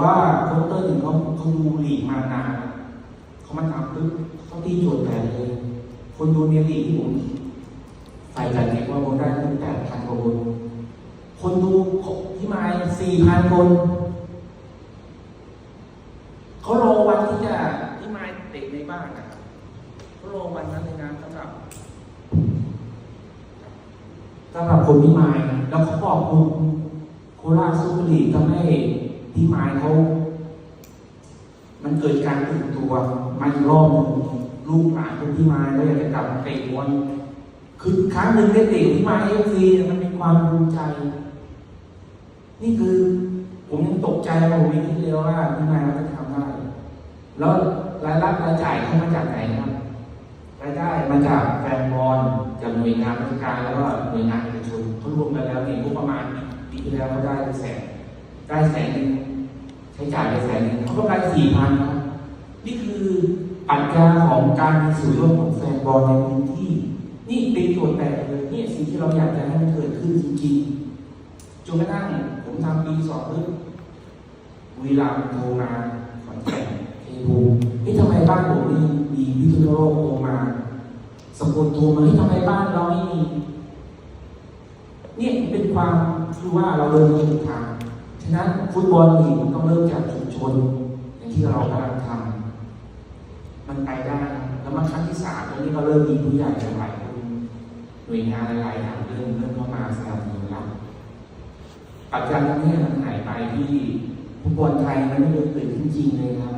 ว่าโค้ชเตอร์หนึ่งเขาเขาดูหลีกมานานเขามาทำปุ๊บเขาตีโจทย์แตกเลย คนดูเมียลีกที่ผมใส่กันเนี่ยว่าผมได้ตั้งแต่พันกว่าคนคนดูที่มาสี่พันคนเขารอวันที่จะที่มาเตะในบ้านนะครับเขารอวันนั้นเลยนะสำหรับสำหรับคนที่มาแล้วเขาบอกคุณโคราชซูเปอร์ลีกทำให้ ที่มาเขามันเกิดการตื่นตัวมาอีกรอบหนึ่งลูกหลานคนที่มาก็อยากจะกลับเตะบอลคือครั้งหนึ่งได้เตะที่มาเอฟซีมันเป็นความภูมิใจ นี่คือผมยังตกใจผมไม่คิดเลยว่าที่มาเขาจะทำได้แล้วรายรับรายจ่ายเขามาจากไหนครับรายได้มาจากแฟนบอลจากหน่วยงานราชการแล้วก็หน่วยงานเอกชนเขารวมกันแล้วเนี่ยงบประมาณปีที่แล้วเขาได้แสนได้แสนหนึ่ง ช้จ่ายไปแสนนึงเขาก็ได้สี่พันครับนี่คือปรัชญาของการมีส่วนร่วมของแฟนบอลในพื้นที่ นี่เป็นโจทย์แปลกเลยนี่สิ่งที่เราอยากจะให้มันเกิดขึ้นจริงๆจนกระทั่งผมทำปีสองปุ๊บวีรามโทรมาขอนแก่นเทภูเฮ้ยทำไมบ้านผมนี่มีพิษณุโลกโทรมาสกุลโทรมาเฮ้ยทำไมบ้านเราไม่มีเนี่ยเป็นความคือว่าเราเดินถูกทาง นั้นฟุตบอลลีกมันต้องเริ่มจากชุมชนอย่างที่เรากำลังทำมันไปได้แล้วมาครั้งที่สามตรงนี้ก็เริ่มมีผู้ใหญ่หลายคนหน่วยงานหลายๆอย่างเริ่มเริ่มเข้ามาสนับสนุนเราปัจจัยนี้มันหายไปที่ฟุตบอลไทยมันไม่ได้เกิดขึ้นจริงเลยครับ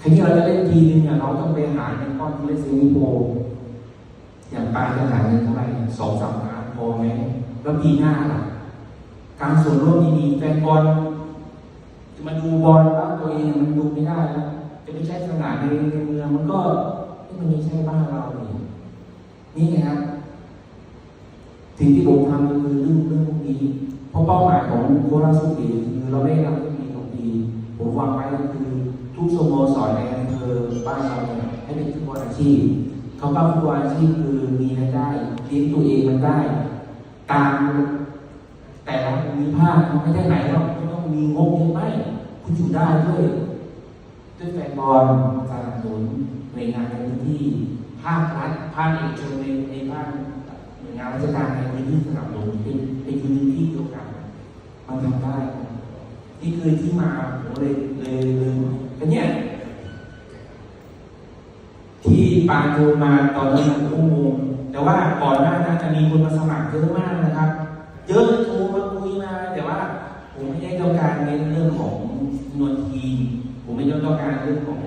ทีนี้เราจะเล่นทีนึงเนี่ยเราต้องไปหาเงินก้อนที่เล่นซีนิโปรอย่างปลายจะหาเงินเท่าไหร่สองสามล้านพอไหมแล้วปีหน้าล่ะ การส่วนร่วมดีๆแฟนบอลจะมาดูบอลบ้านตัวเองมันดูไม่ได้แล้วจะไปใช้สนามในในเมืองมันก็มันไม่ใช่บ้านเราเลยนี่ไงครับสิ่งที่ผมทำคือเรื่องเรื่องพวกนี้เพราะเป้าหมายของโคราชสุขีคือเราไม่ได้รับเรื่องนี้ของปีผมวางไว้คือทุกสโมสรในอำเภอบ้านเราเนี่ยให้เป็นฟุตบอลอาชีพคำว่าฟุตบอลอาชีพคือมีรายได้เลี้ยงตัวเองมันได้ ตาม แต่ละภูมิภาคมันไม่ได้ไหนหรอกไม่ต้องมีงบเยอะไหมคุณอยู่ได้ด้วยด้วยแฟนบอลสนับสนุนหน่วยงานในพื้นที่ภาครัฐภาคเอกชนในในภาคหน่วยงานราชการในพื้นที่สนับสนุนเป็นเป็นพื้นที่เดียวกันมันทำได้ นี่คือที่มาผมเลยเลยเลยอันเนี้ยที่ปานโทรมาตอนนั้นผมก็งงแต่ว่าก่อนหน้านั้นจะมีคนมาสมัครเยอะมากนะครับ เยอะโทรมาคุยมา แต่ว่า ผมไม่ได้ต้องการเน้นเรื่องของจำนวนทีมผมไม่ได้ต้องการเรื่องของ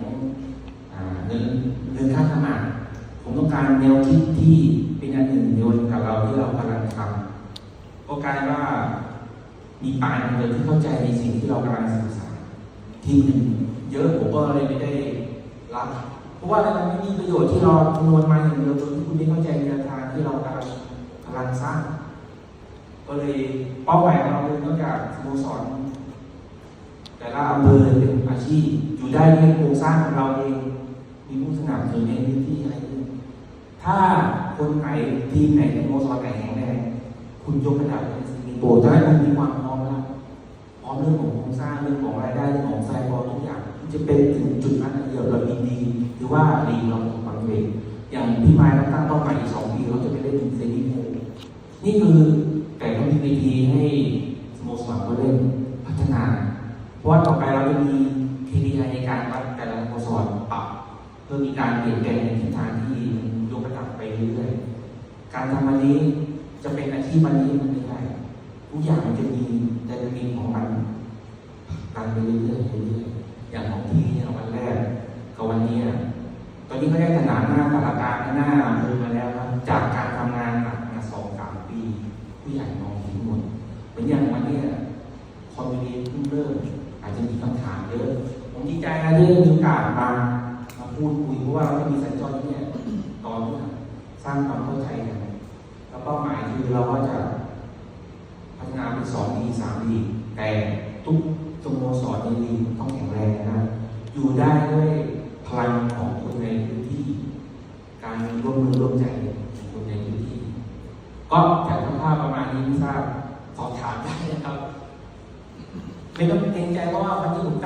เงินเงินค่าสมัครผมต้องการแนวคิดที่เป็นอันหนึ่งเดียวกับเราที่เรากำลังทำก็กลายว่ามีปายคนเดียวที่เข้าใจในสิ่งที่เรากำลังศึกษาทีมหนึ่งเยอะผมก็เลยไม่ได้รับเพราะว่ามันไม่มีประโยชน์ที่เราคำนวณมาอย่างเดียวโดยที่คุณไม่เข้าใจแนวทางที่เรากำลังกำลังสร้าง ก็เลยเป้าหมายของเราเลยนอกจากสโมสรแต่ละอำเภอเป็นอาชีพอยู่ได้ในโครงสร้างของเราเองมีผู้สนับสนุนในพื้นที่ให้ถ้าคนไหนทีมไหนสโมสรไหนแข็งแรงคุณยกระดับเป็นสิงคโปร์จะให้คุณมีความพร้อมแล้วพร้อมเรื่องของโครงสร้างเรื่องของรายได้เรื่องของแฟนบอลทุกอย่างที่จะเป็นถึงจุดนั้นเดียวเราดีดีหรือว่าลีเราบางเวงอย่างพี่ไม้เราตั้งเป้าหมายอีกสองปีเราจะไปเล่นถึงเซนิโมนี่คือ แต่ต้องมีวิธีให้สโมสรเขาเล่นพัฒนา เพราะว่าต่อไปเราจะมี KPI ในการวัดแต่ละสโมสรปรับเพื่อมีการเปลี่ยนแปลงในทิศทางที่ยกระดับไปเรื่อยๆการทำวันนี้จะเป็นอาชีพวันนี้มันไม่ได้ทุกอย่างมันจะมีแต่จะมีของมันการไปเรื่อยๆเรื่อยๆอย่างของที่เนี่ยวันแรกกับวันนี้ตอนนี้ก็ได้ขนานหน้าตลาการหน้าอำเภอมาแล้วครับจากการ ที่ได้มีโอกาสมามาพูดคุยเพราะว่าเราจะมีสัญจรที่เนี่ยตอนนี้สร้างความเข้าใจกันแล้วเป้าหมายคือเราก็จะพัฒนาเป็นสองดีสามดีแต่ทุกสโมสรในลีกต้องแข็งแรงนะอยู่ได้ด้วยพลังของคนในพื้นที่ การร่วมมือร่วมใจของคนในพื้นที่ ก็จากภาพประมาณนี้ไม่ทราบสอบถามได้นะครับไม่ต้องเกรงใจเพราะว่าวันนี้ผม